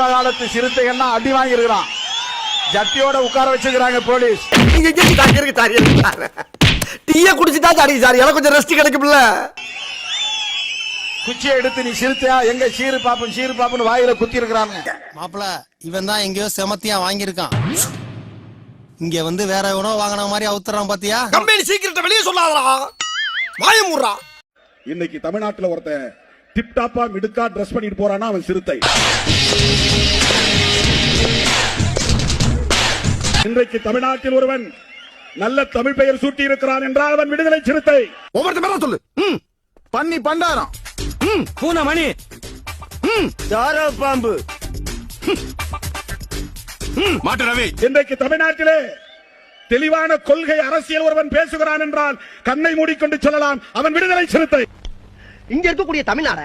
ஆரம்ப காலத்து சிறுத்தைகள்லாம் அடி வாங்கியிருக்கிறான். ஜட்டியோட உட்கார வச்சிருக்கிறாங்க போலீஸ். சார் டீயை குடிச்சுட்டா சாரி சார். எனக்கு கொஞ்சம் ரெஸ்ட் கிடைக்கும்ல குச்சியை எடுத்து நீ சிறுத்தையா? எங்க சீரு பாப்பன் சீரு பாப்பன் வாயில குத்தி இருக்கிறாங்க மாப்பிள இவன் தான் எங்கேயோ செமத்தியா வாங்கியிருக்கான். இங்க வந்து வேற எவனோ வாங்கின மாதிரி அவுத்துறான் பாத்தியா? கம்பெனி சீக்கிரத்தை வெளியே சொல்லாதடா. வாயமுறா இன்னைக்கு தமிழ்நாட்டுல ஒருத்தன் டிப் டாப்பா மிடுக்கா ட்ரெஸ் பண்ணிட்டு போறானா அவன் சிறுத்தை. இன்றைக்கு தமிழ்நாட்டில் ஒருவன் நல்ல தமிழ் பெயர் சூட்டி இருக்கிறான் என்றால் அவன் விடுதலை சிறுத்தை. ஒவ்வொருத்த மேல சொல்லு. ம். பண்ணி பண்டாரம். ம். பூனை மணி ம். யாரோ பாம்பு. மாட்டு ரவி. இன்றைக்கு தமிழ்நாட்டிலே தெளிவான கொள்கை அரசியல் ஒருவன் பேசுகிறான் என்றால் கண்ணை மூடிக்கொண்டு சொல்லலாம் அவன் விடுதலை சிறுத்தை. இங்க இருக்கக்கூடிய தமிழ்நாட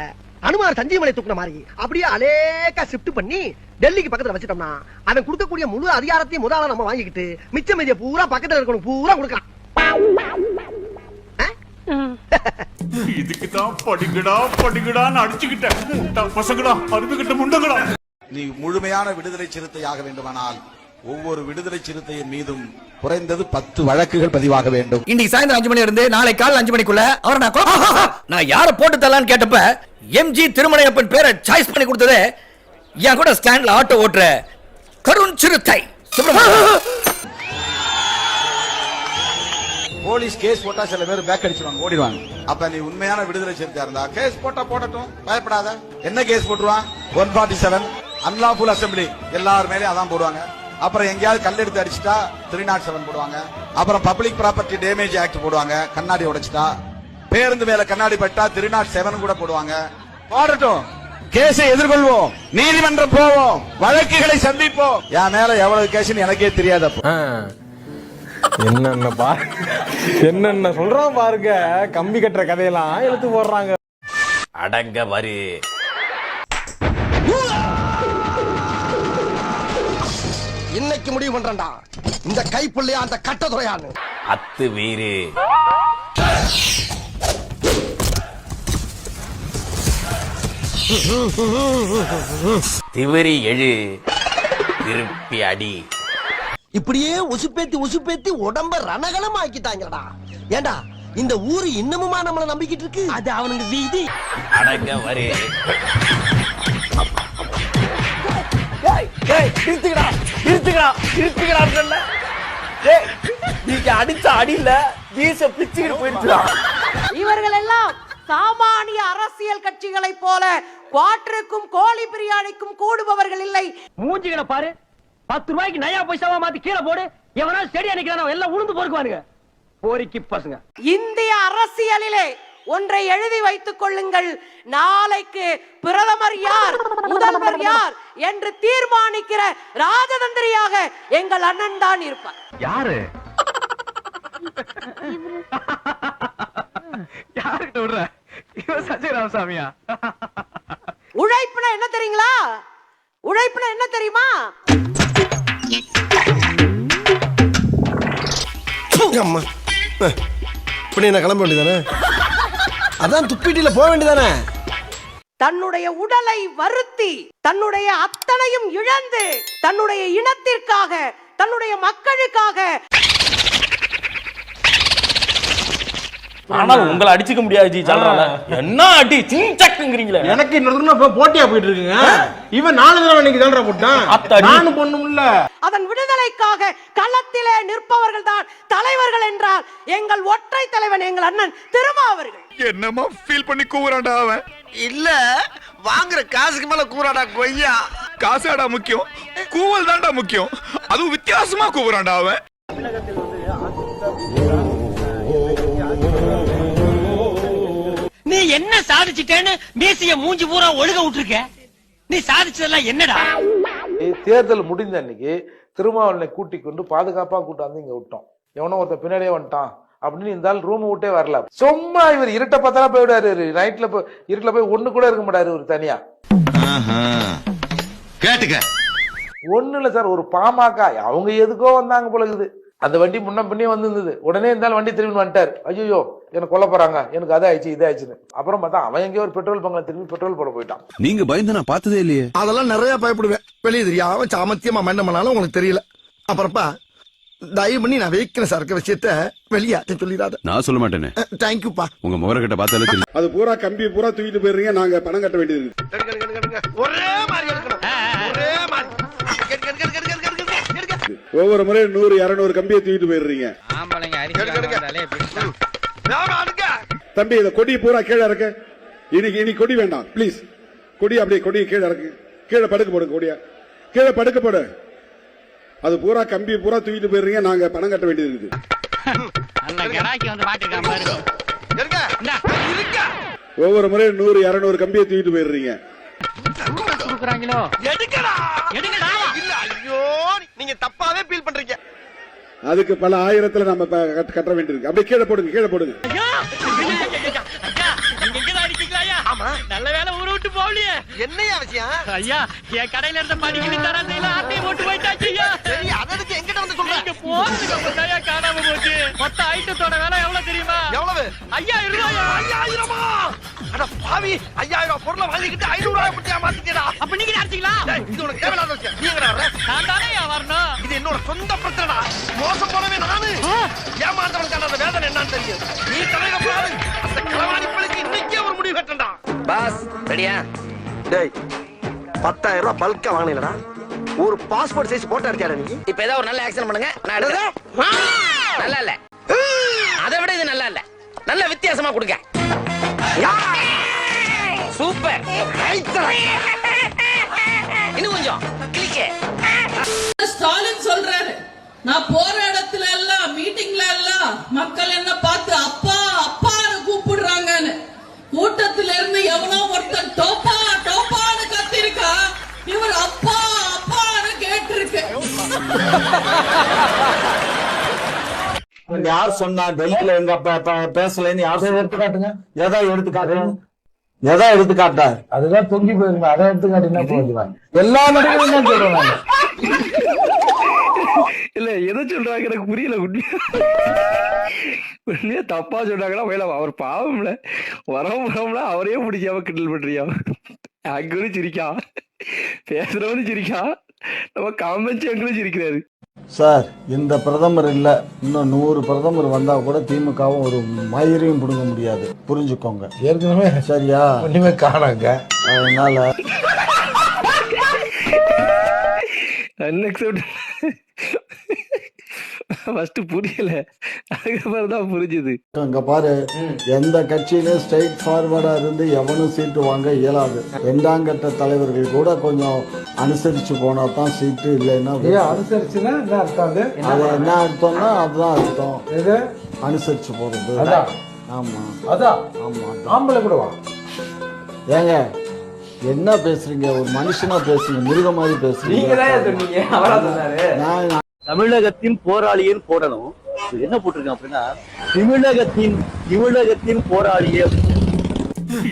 அனுமார் சஞ்சீவமலை தூக்குன மாதிரி அப்படியே அலேக்கா ஷிஃப்ட் பண்ணி டெல்லிக்கு பக்கத்துல வச்சிட்டோம்னா அவன் கொடுக்கக்கூடிய முழு அதிகாரத்தையும் முதல்ல நம்ம வாங்கிக்கிட்டு மிச்ச மீதிய பூரா பக்கத்துல இருக்கணும் பூரா கொடுக்கலாம். இதுக்கு தான் படிங்கடா படிங்கடான்னு அடிச்சுக்கிட்டேன். முட்டா பசங்கடா அருமைகிட்ட முண்டங்கடா நீ முழுமையான விடுதலை சிறுத்தையாக வேண்டுமானால் ஒவ்வொரு விடுதலை சிறுத்தையின் மீதும் குறைந்தது பத்து வழக்குகள் பதிவாக வேண்டும். இன்னைக்கு சாயந்தரம் அஞ்சு மணி இருந்து நாளை காலைல அஞ்சு மணிக்குள்ள அவரை நான் நான் யார போட்டு தரலான்னு கேட்டப்ப எம்ஜி திருமலையப்பன் பேரை சாய்ஸ் பண்ணி கொடுத்தது என் கூட ஸ்டாண்ட்ல ஆட்டோ ஓட்டுற கருண் சிறுத்தை. போலீஸ் கேஸ் போட்டா சில பேர் பேக் அடிச்சிருவாங்க ஓடிடுவாங்க. அப்ப நீ உண்மையான விடுதலை சிறுத்தையா இருந்தா கேஸ் போட்டா போடட்டும் பயப்படாத. என்ன கேஸ் போட்டுருவான்? One forty seven unlawful assembly எல்லார் மேலயும் அதான் போடுவாங்க. அப்புறம் எங்கேயாவது கல் எடுத்து அடிச்சிட்டா த்ரீ நாட் செவன் போடுவாங்க. அப்புறம் பப்ளிக் ப்ராப்பர்ட்டி டேமேஜ் ஆக்ட் போடுவாங்க. கண்ணாடி உடைச்சிட்டா. பேருந்து மேல கண்ணாடி பட்டா த்ரீ நாட் செவன் கூட போடுவாங்க. போடட்டும். கேஸை எதிர்கொள்வோம். நீதிமன்றம் போவோம். வழக்குகளை சந்திப்போம். என் மேல எவ்வளவு கேஸ்னு எனக்கே தெரியாது அப்போ. என்னென்ன பா என்னென்ன சொல்றான் பாருங்க. கம்பி கட்டுற கதையெல்லாம் எழுத்து போடுறாங்க. அடங்க வரி. இன்னைக்கு முடிவு பண்றேன்டா. இந்த கைப்புள்ளையா அந்த கட்டதுறையான்னு அத்து வீரு. திவரி எழு திருப்பி அடி. இப்படியே உசுப்பேத்தி உசுப்பேத்தி உடம்ப ரணகலம் ஆக்கிட்டாங்கடா ஏண்டா இந்த ஊரு இன்னமுமா நம்மள நம்பிக்கிட்டு இருக்கு? அது அவனுக்கு வீதி. அடங்க வரி. நிறுத்துக்கடா நிறுத்துக்கடா நிறுத்துக்கடா நீங்க அடிச்ச அடியில வீச பிச்சுக்கிட்டு போயிருச்சுடா. இவர்கள் எல்லாம் சாமானிய அரசியல் கட்சிகளைப் போல குவாட்டருக்கும் கோழி பிரியாணிக்கும் கூடுபவர்கள் இல்லை. மூஞ்சிகளை பாரு. பத்து ரூபாய்க்கு நயா பைசாவா மாத்தி கீழே போடு. எவனா ஸ்டேடியா நிக்கிறானோ எல்லாம் உளுந்து பொறுக்குவானுங்க போரிக்கு பசங்க. இந்திய அரசியலிலே ஒன்றை எழுதி வைத்துக் கொள்ளுங்கள். நாளைக்கு பிரதமர் யார்? முதல்வர் யார்? என்று தீர்மானிக்கிற ராஜதந்திரியாக எங்கள் அண்ணன் தான் இருப்பார். யாரு? யாருக்கிட்ட விடுற? இவன் சஞ்சய் ராமசாமியா? உழைப்புனா என்ன தெரியுங்களா? உழைப்புனா என்ன தெரியுமா? அம்மா. இப்படி நான் கிளம்ப வேண்டியதானே? அதான் துப்பிட்டில போக வேண்டியதானே? தன்னுடைய உடலை வருத்தி தன்னுடைய அத்தனையும் இழந்து தன்னுடைய இனத்திற்காக தன்னுடைய மக்களுக்காக. ஆனால் உங்களை அடிச்சுக்க முடியாது ஜி சொல்றாங்க என்ன அடி சிங்சக்குங்கிறீங்களே எனக்கு இன்னொரு போட்டியா போயிட்டு இருக்குங்க இவன் நாலு தடவை இன்னைக்கு தான்டா போட்டான். நானும் பொண்ணும் இல்ல அதன் விடுதலைக்காக களத்திலே நிற்பவர்கள் தான் தலைவர்கள் என்றால் எங்கள் ஒற்றை தலைவன் எங்கள் அண்ணன் திருமாவர்கள். என்னமா ஃபீல் பண்ணி கூவுறான்டா அவன். இல்ல வாங்குற காசுக்கு மேல கூறாடா கொய்யா. காசாடா முக்கியம் கூவல் தான்டா முக்கியம். அதுவும் வித்தியாசமா கூவுறான்டா அவன். நீ என்ன சாதிச்சிட்டேன்னு மீசிய மூஞ்சி பூரா ஒழுக விட்டுருக்க? நீ சாதிச்சதெல்லாம் என்னடா? தேர்தல் முடிந்த அன்னைக்கு திருமாவளவனை கூட்டிக் கொண்டு பாதுகாப்பா கூட்டாந்து இங்க விட்டோம். எவனோ ஒருத்தன் பின்னாடியே வந்துட்டான். அப்படின்னு இந்த ஆள் ரூம் விட்டே வரல. சும்மா இவர் இருட்ட பார்த்தா போயிடுவாரு. நைட்ல போய் இருட்டுல போய் ஒண்ணு கூட இருக்க மாட்டாரு இவர் தனியா. கேட்டுக்க. ஒண்ணு இல்ல சார் ஒரு பாமக அவங்க எதுக்கோ வந்தாங்க போல இருக்குது. அந்த வண்டி முன்ன பின்னே வந்திருந்தது. உடனே இருந்தாலும் வண்டி திரும்பி வந்துட்டார். ஐயோ எனக்கு கொல்ல போறாங்க. எனக்கு அதை ஆயிடுச்சு இதை ஆயிடுச்சுன்னு. அப்புறம் பார்த்தா அவன் எங்கேயோ ஒரு பெட்ரோல் பங்க்ல திரும்பி பெட்ரோல் போட போயிட்டான். நீங்க பயந்து நான் பார்த்ததே இல்லையே. அதெல்லாம் நிறைய பயப்படுவேன். வெளியே தெரியாம சாமத்தியமா மண்ண பண்ணாலும் உங்களுக்கு தெரியல. அப்புறப்பா தயவு பண்ணி நான் வைக்கிறேன் சார் இருக்க விஷயத்த வெளியாட்ட சொல்லிடாத நான் சொல்ல மாட்டேனே தேங்க்யூப்பா உங்க முகர கிட்ட பார்த்தாலே தெரியும் அது பூரா கம்பி பூரா தூக்கிட்டு போயிருங்க நாங்க பணம் கட்ட வேண்டியது ஒரே மாதிரி ஒரே மாதிரி ஒவ்வொரு முறை நூறு இரநூறு கம்பியை தூக்கிட்டு போயிடுறீங்க தம்பி இந்த கொடி பூரா கீழே இருக்கு இன்னைக்கு இனி கொடி வேண்டாம் பிளீஸ் கொடி அப்படியே கொடி கீழே இருக்கு கீழே படுக்க போடு கொடியா கீழே படுக்க போடு அது பூரா கம்பி பூரா தூக்கிட்டு போயிடுறீங்க. நாங்க பணம் கட்ட வேண்டியது இருக்குது. இருக்க. ஒவ்வொரு முறையும் நூறு இருநூறு கம்பியை தூக்கிட்டு போயிடுறீங்க. நீங்க தப்பாவே ஃபீல் பண்றீங்க. அதுக்கு பல ஆயிரத்துல நம்ம கட்ட வேண்டியிருக்கு. அப்படியே கீழே போடுங்க கீழே போடுங்க. ஆமா. நல்ல வேலை ஊரை விட்டு போகலையே. என்னையா விஷயம் ஐயா என் கடையில இருந்த படிக்கணும் தரத்தையில ஆட்டையை போட்டு போயிட்டாச்சு ஐயா. சரி அதற்கு எங்கிட்ட வந்து சொல்றேன் நீங்க போனதுக்கு அப்புறம் காணாம போச்சு? மொத்த ஐட்டத்தோட விலை எவ்வளவு தெரியுமா? எவ்வளவு? ரூபாயா? ஐயாயிரமா? அட பாவி ஐயாயிரம் பொருளை வாங்கிக்கிட்டு ஐநூறு ரூபாய் கொடுத்தியா மாத்திக்கடா அப்ப நீங்க அடிச்சீங்களா? இது உனக்கு தேவையில்லாத விஷயம். நீ எங்கடா வர்ற நான் தானே வரணும். இது என்னோட சொந்த பிரச்சனைடா. மோசம் போனவே நானு. ஏமாந்தவனுக்கான அந்த வேதனை என்னன்னு தெரியும். நீ தலையில போறாரு அந்த களவாணி பிள்ளைக்கு இன்னைக்கே ஒரு முடிவு கட்டண்டா. பாஸ் ரெடியா? டேய் பத்தாயிரம் ரூபாய் பல்கா வாங்கினீங்களா ஒரு பாஸ்போர்ட் சைஸ் போட்டோ அடிச்சாடா நீ? இப்ப ஏதாவது ஒரு நல்ல ஆக்சன் பண்ணுங்க. நான் எடுக்கிறேன். நல்லா இல்ல. அதை விட இது நல்லா இல்ல. நல்ல வித்தியாசமா கொடுங்க. சூப்பர். இன்னும் கொஞ்சம். கிளிக்கே. ஸ்டாலின் சொல்றாரு. நான் போற இடத்துல எல்லாம் மீட்டிங்ல எல்லாம் மக்கள் என்ன பார்த்து அப்பா அப்பான்னு கூப்பிடுறாங்கன்னு. கூட்டத்துல இருந்து எவனோ ஒருத்தன் டோப்பா டோப்பான்னு கத்திருக்கா? இவர் அப்பா அப்பான்னு கேட்டிருக்கு. யார் சொன்னா டெல்லியில எங்க பேசலன்னு யார் சொன்னா எடுத்து காட்டுங்க? எதா எடுத்து காட்டுங்க எதா எடுத்து காட்டா அதுதான் தொங்கி போயிருங்க அதை எடுத்து காட்டினா போதுவா எல்லா நடிகரும் தான் சொல்றேன் நானு. இல்ல எதை சொல்றாங்க எனக்கு புரியல உண்மையா? தப்பா சொல்றாங்கன்னா வேலை அவர் பாவம்ல. வரவும் வரவும்ல அவரே பிடிக்காம கிண்டல் பண்றியா? அங்கனும் சிரிக்கான் பேசுறவனும் சிரிக்கான் நம்ம காமெண்ட்ஸ் எங்களும் சிரிக்கிறாரு. சார் இந்த பிரதமர் இல்ல. இன்னும் நூறு பிரதமர் வந்தா கூட திமுகவும் ஒரு மயிரையும் பிடுங்க முடியாது. புரிஞ்சுக்கோங்க. ஏற்கனவே சரியா? ஒண்ணுமே காணாங்க. அதனால அன்எக்செப்ட் ஃபர்ஸ்ட் புரியல. அதுக்கப்புறம் தான் புரிஞ்சுது. இங்க பாரு எந்த கட்சியிலும் ஸ்ட்ரைட் ஃபார்வர்டா இருந்து எவனும் சீட்டு வாங்க இயலாது. ரெண்டாம் கட்ட தலைவர்கள் கூட கொஞ்சம் அனுசரிச்சு போனா தான் சீட்டு இல்லைன்னா அனுசரிச்சுன்னா என்ன அர்த்தம் அது? என்ன அர்த்தம்னா அதுதான் அர்த்தம். எது? அனுசரிச்சு போறது. ஆமா. அதான் ஆமா ஆம்பளை கூட ஏங்க என்ன பேசுறீங்க? ஒரு மனுஷனா பேசுறீங்க மிருக மாதிரி பேசுறீங்க. நான் தமிழகத்தின் போராளியின் போடணும். என்ன போட்டிருக்கேன் அப்படின்னா தமிழகத்தின் தமிழகத்தின் போராளியே.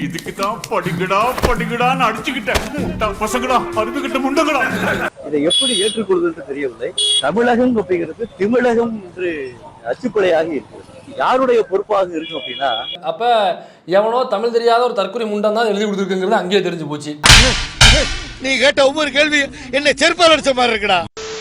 இதுக்கு தான் படிக்கடா படிக்கடான்னு அடிச்சுக்கிட்டேன். பசங்கடா அருந்துகிட்ட முண்டங்கடா. இதை எப்படி ஏற்றுக்கொள்வது தெரியவில்லை. தமிழகம் அப்படிங்கிறது திமிழகம் என்று அச்சுப்படையாக இருக்கிறது. யாருடைய பொறுப்பாக இருக்கும் அப்படின்னா அப்ப எவனோ தமிழ் தெரியாத ஒரு தற்கொலை முண்டம் தான் எழுதி கொடுத்துருக்குங்கிறது அங்கேயே தெரிஞ்சு போச்சு. நீ கேட்ட ஒவ்வொரு கேள்வி என்ன செருப்பால் அடிச்ச மாதிரி இருக்குடா.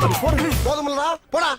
போடுங்க போதுமில்லடா. போடா.